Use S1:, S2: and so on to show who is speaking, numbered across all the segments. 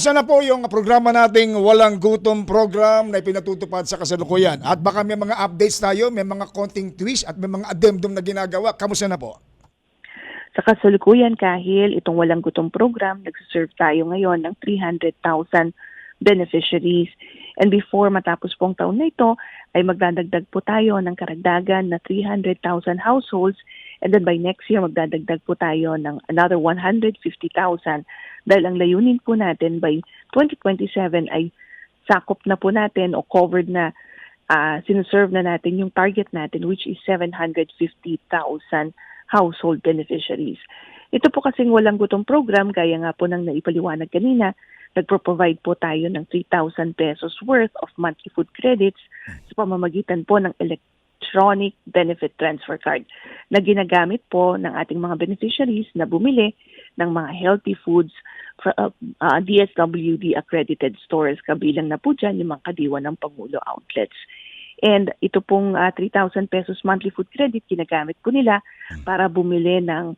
S1: Kamusta na po yung programa nating Walang Gutom program na pinatutupad sa kasalukuyan? At baka may mga updates tayo, may mga konting twist at may mga addendum na ginagawa. Kamusta na po?
S2: Sa kasalukuyan kahil itong walang gutom program, nagsiserve tayo ngayon ng 300,000 beneficiaries. And before matapos pong taon na ito, ay magdadagdag po tayo ng karagdagan na 300,000 households. And then by next year, magdadagdag po tayo ng another 150,000 dahil ang layunin po natin by 2027 ay sakop na po natin o covered na uh, sinuserve na natin yung target natin which is 750,000 household beneficiaries. Ito po kasing walang gutom program, gaya nga po ng naipaliwanag kanina, nagpro-provide po tayo ng 3,000 pesos worth of monthly food credits sa pamamagitan po ng electronic benefit transfer card na ginagamit po ng ating mga beneficiaries na bumili ng mga healthy foods for uh, uh, DSWD accredited stores kabilang na po dyan yung mga kadiwa ng Pangulo outlets. And ito pong uh, 3,000 pesos monthly food credit, ginagamit po nila para bumili ng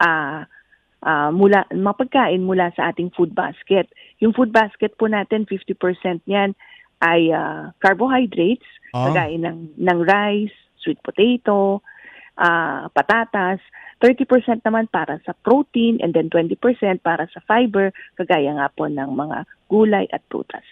S2: uh, uh, mula, mga pagkain mula sa ating food basket. Yung food basket po natin, 50% niyan ay uh, carbohydrates,
S1: Ah.
S2: kagaya ng, ng rice, sweet potato, uh, patatas, 30% naman para sa protein, and then 20% para sa fiber, kagaya nga po ng mga gulay at prutas.